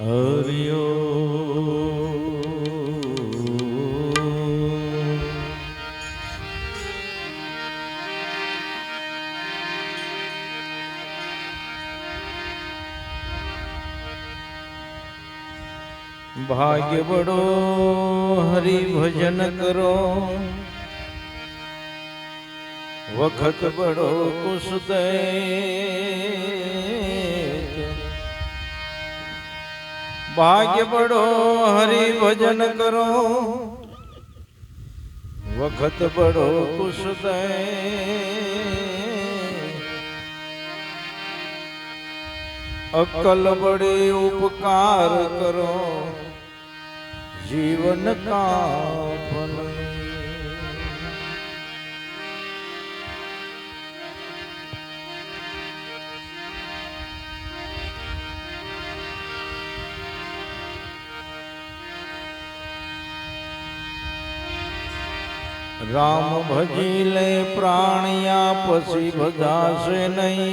હરિયો. ભાગ્ય બડો હરિ ભજન કરો. વખત બડો કુશ ભાગ્ય પડો હરિ ભજન કરો. વખત પડો ખુશ અકલ બડે ઉપકાર કરો. જીવન કા રામ ભજી લે પ્રાણિયા પછી ભજાશે નહીં.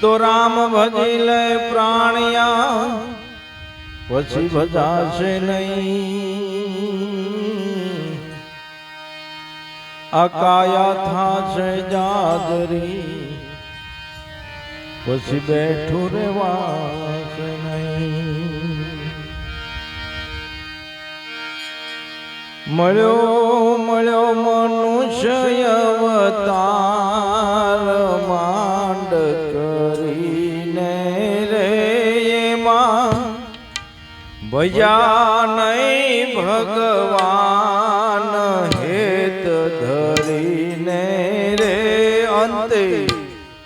તો રામ ભજી લે પ્રાણિયા પછી ભજાશે નહીં. અકાયા થા થાશે જાદરી પછી બેઠું રેવાશે મળ્યો મળ્યો મનુષ્ય અવતાર માંડ કરીને રે એમાં. ભજા નહીં ભગવાન હેત ધરીને રે અંતે.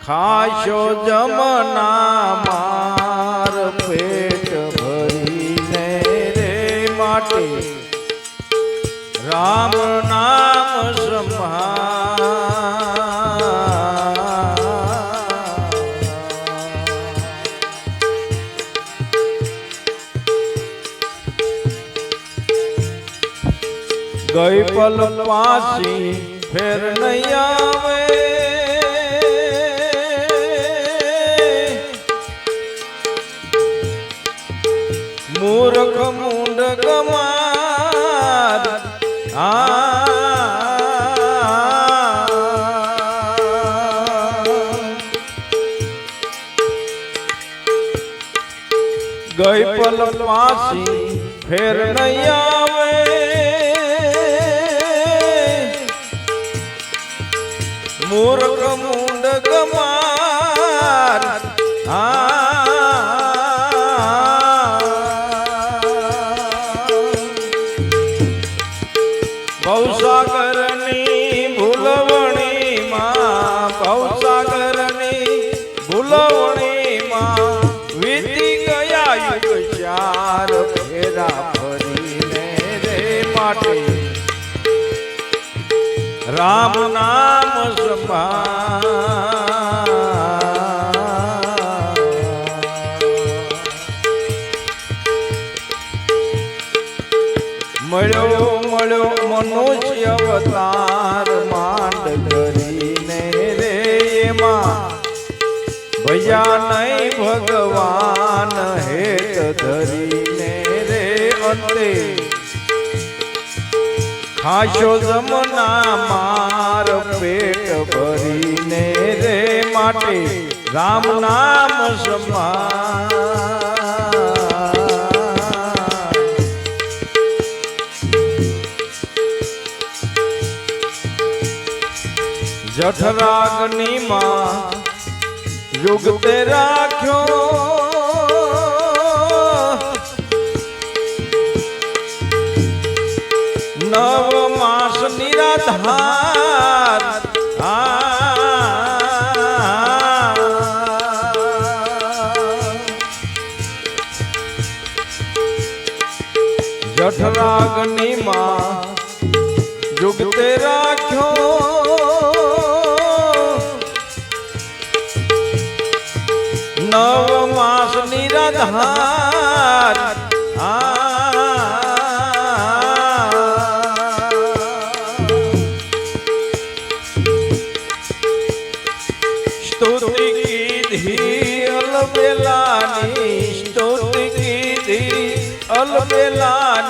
ખાશો જમના માર પેટ ભરીને રે માટે. રામ નામ ગઈ પલ પાસી પાસી ફેર નહીં આવે. મૂર્ખ મુંડ ગમાર ભવસાગરની ભૂલવણી રામ નામ સમા મળ્યો મળ્યો મનુષ્ય અવતાર માંડ કરીને રે એમાં. ભૈયા નહીં ભગવાન હેત ધરીને અંતે ખાશો જમના માર પેટ ભરીને રે માટે રામ નામ સમા જઠરાગની માં યુગ તે રાખ્યો નિરાધાર જઠરાગની માં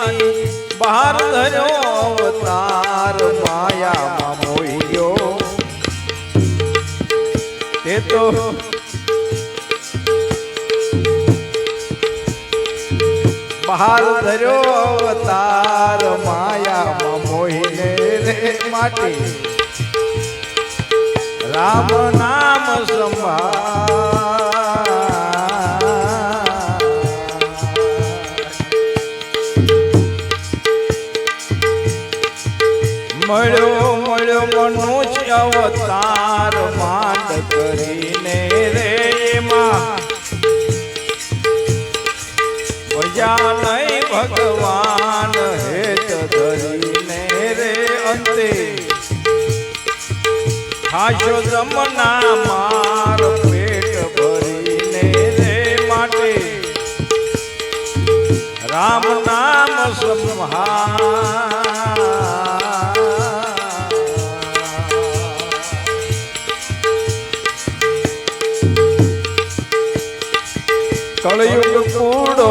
અલબેલાની બહાર ધર્યો અવતાર માયામાં મોહ્યો. તે તો બહાર ધર્યો અવતાર માયામાં મોહીને રે માટે. રામ નામ સંભાળ. અવતાર માંડ કરીને રે માં. મજા નહીં ભગવાન હેત ધરીને રે અંતે. હાશો જમના માર પેટ ભરીને રે માટે. રામ નામ સંહાર. કળયુગ કૂડો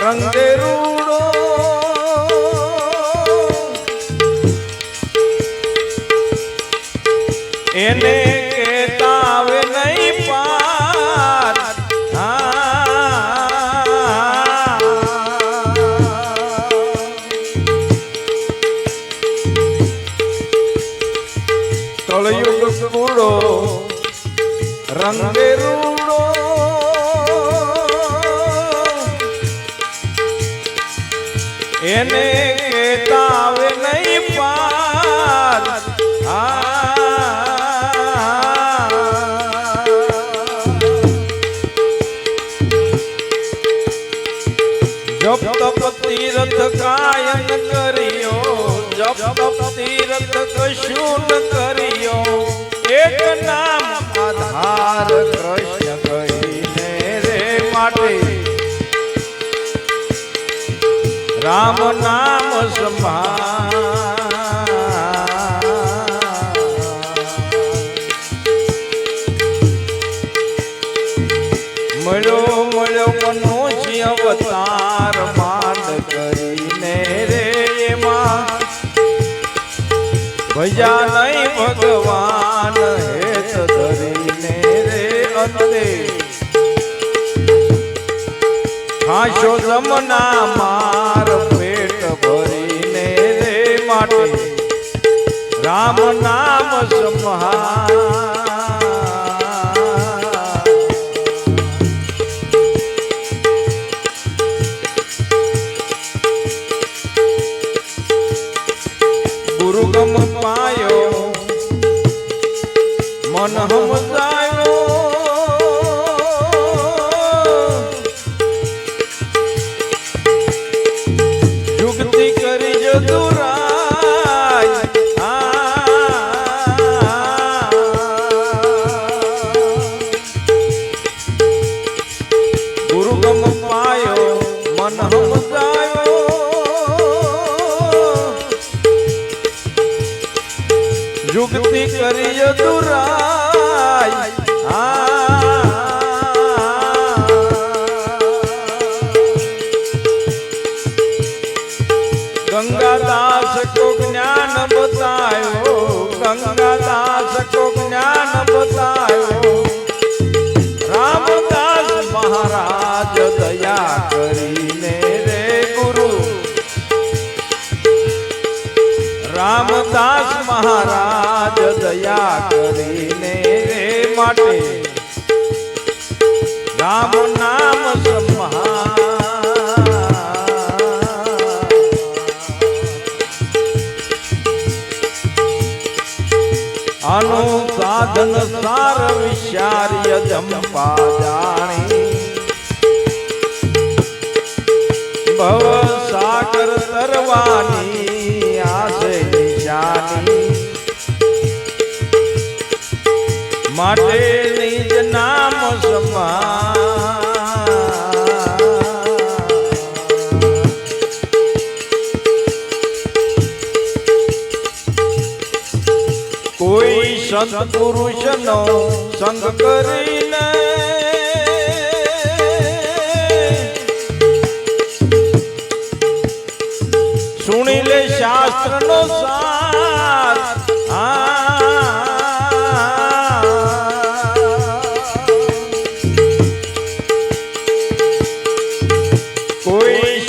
રંગે રૂડો. એને જપ તપ તીરથ કાયન કર્યો જપ તપ તીરથ કશું ન કર્યો એક નામ આધાર કૃષ્ણ કહીને રે માટે રામ નામ સંભાળ ભગવાન હેત ધરીને રે અંતે. હાશો જમના માર પેટ ભરીને રે માટે. રામ નામ સંહાર માટે નિજ નામ સમા કોઈ સંત પુરુષનો સંગ કરીને સુણી લે શાસ્ત્રનો સાર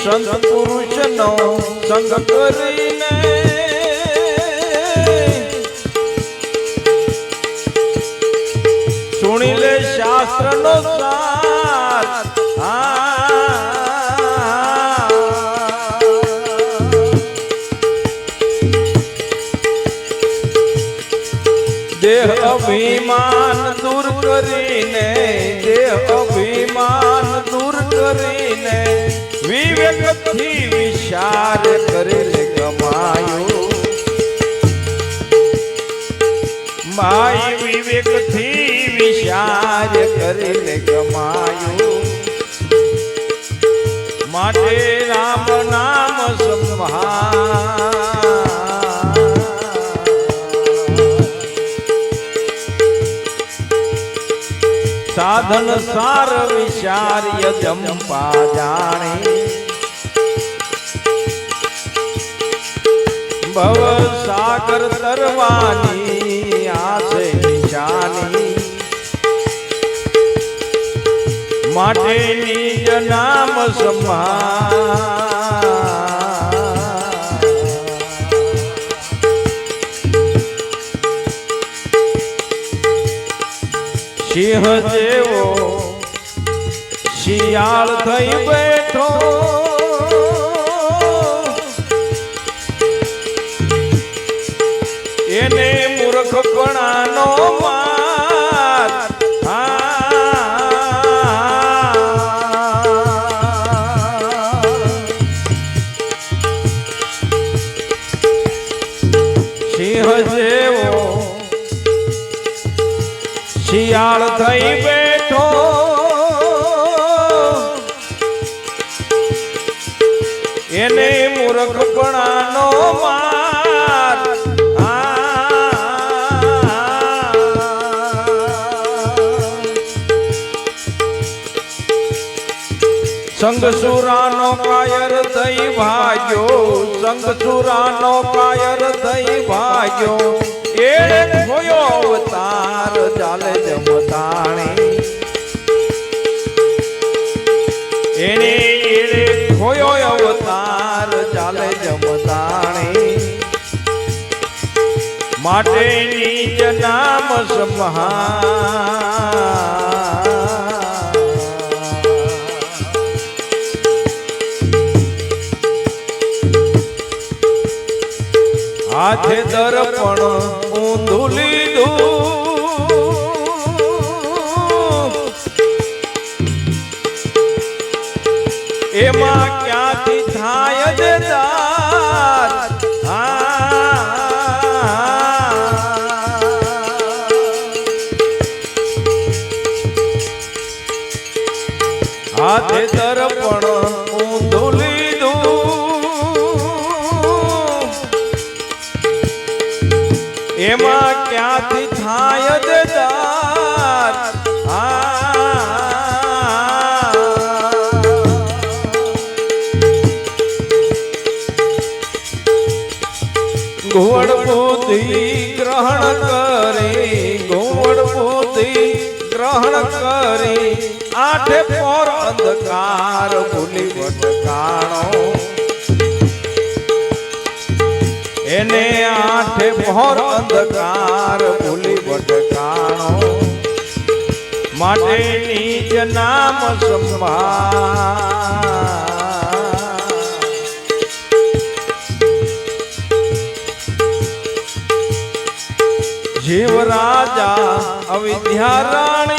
કોઈ પુરુષ નો સંગ કરીને વિચાર કરેલે કમાયું માય વિવેકથી વિચાર કરેલે કમાયું માટે રામ નામ સંભાળ સાધન સાર વિચાર્ય જંપા જાણે ભવ સાગર તરવાની આશે નિશાની. માટે નિજ નામ સમા સિંહ જેવો શિયાળ થઈ બેઠો. એને મૂર્ખપણાનો માર આ. સિંહ જેવો શિયાળ થઈ બેઠો એને મૂર્ખપણાનો સંગસુરાનો કાયર થઈ ભાગ્યો. સંગસુરાનો કાયર થઈ ભાગ્યો. એળે ખોયો અવતાર ચાલે જમતાણી. એણે એળે ખોયો અવતાર ચાલે જમતાણી. માટે નીચ નામ સમહા હાથે દર્પણ ઊંધું લીધું એમાં ક્યાંથી થાય જ દાર હાથે દર્પણ એમાં ક્યાંથી થાય દાર ઘોડ બુદ્ધિ ગ્રહણ કરે ઘોડ પોતી ગ્રહણ કરે. આઠે પર અંધકાર ભૂલી ભટકાણો એને આઠે ભોર અંધકાર ભૂલી ભટકાણો. માટે નીચ નામ સંભાળ. જીવ રાજા અવિદ્યા રાણી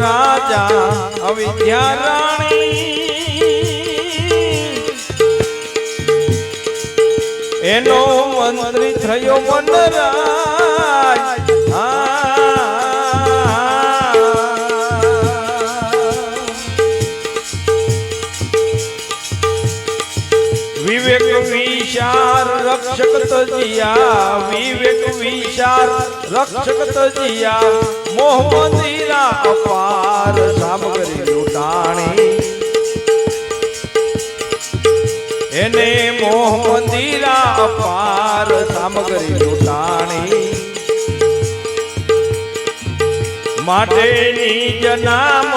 રાજા. અવિદ્યા રાણી. એનો મંત્રી થયો મનરાજ રક્ષક તજિયા વિવેક વિચાર રક્ષક તજિયા મોહમ્મદીરા અપાર સામગ્રી લૂંટાણી એને મોહમ્મદીરા અપાર સામગ્રી લૂંટાણી માટે નિજ નામ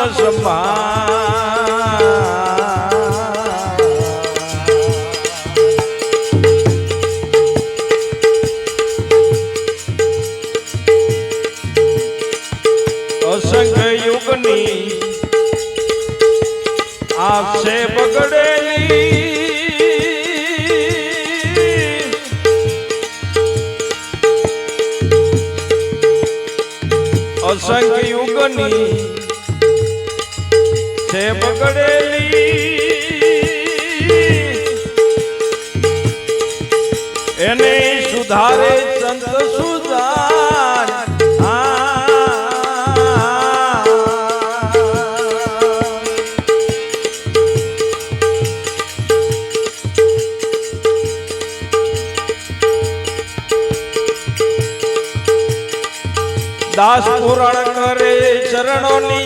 એને સુધારે સંત સુધાર. દાસ પુરાણ કરે ચરણોની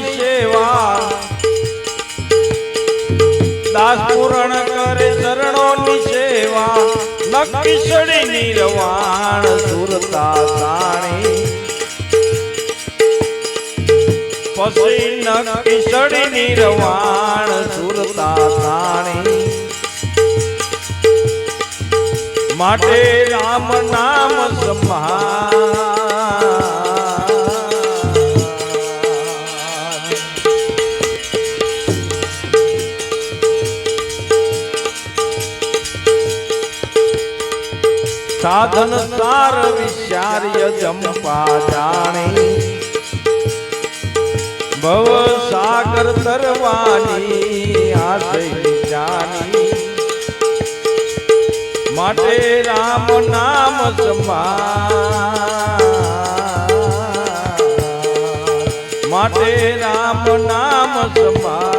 દાસ પુરાણ કરે ચરણોની સેવા. નક્કી નિર્વાણ સુરતા સાણી. પછી નક્કી નિર્વાણ સુરતા સાણી. માટે રામ નામ સંભાળ સાધન સાર વિચાર્ય જંપા જાણી ભવ સાગર તરવાની આશય જાની માટે રામ નામ સંભાળ માટે રામ નામ સંભાળ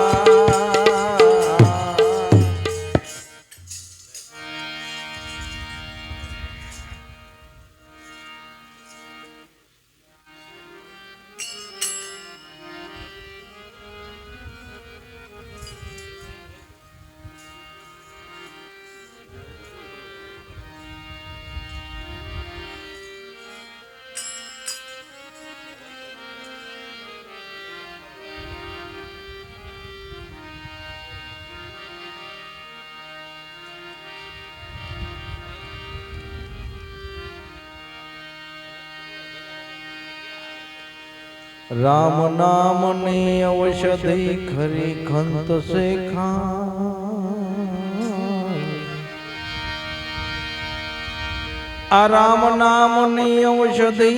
રામ નામની ઔષધિ ખરી ખંત સે આ રામ નામની ઔષધિ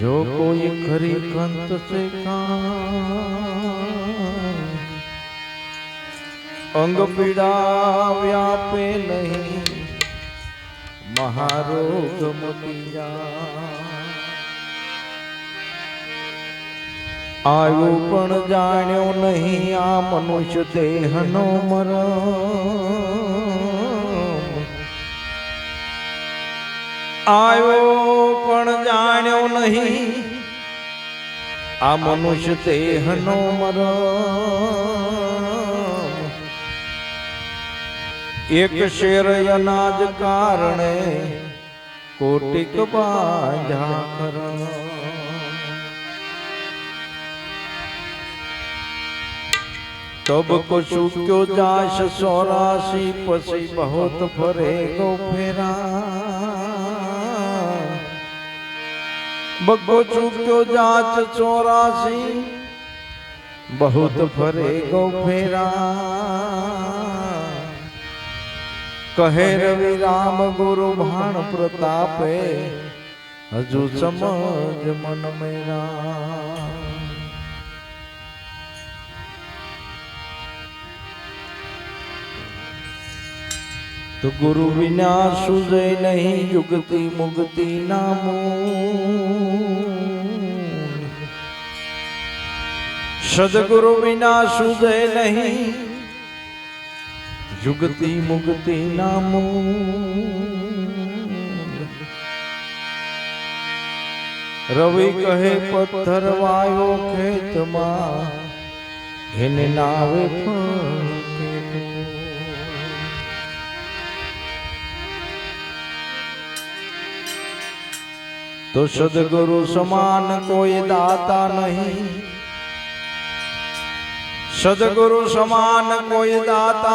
જો કોઈ ખરી ખંત સે અંગ પીડા વ્યાપે નહીં મહારોગ મટી જાય આવ્યું પણ જાણ્યો નહીં આ મનુષ્ય દેહનો મર આવ્યો પણ જાણ્યો નહીં આ મનુષ્ય દેહનો મર એક શેર અનાજ કારણે કોટિક બાંધા કરણ तब पशु क्यों जास सोरासी पसी बहुत फरे गो फेरा। बगो चुक्यो जाच चौरासी बहुत फरे गो फेरा। कहे रवि राम गुरु भान प्रतापे, हजू समझ मन मेरा। તો ગુરુ વિના સુજય નહીં યુગતિ મુક્તિ નામું. સદગુરુ વિના સુજય નહીં યુગતિ મુક્તિ નામું. રવિ કહે, પથ્થર વાયો ખેતમાં એને નાવે ફળકે તો સદગુરુ સમાન કોઈ દાતા નહીં. સદગુરુ સમાન કોઈ દાતા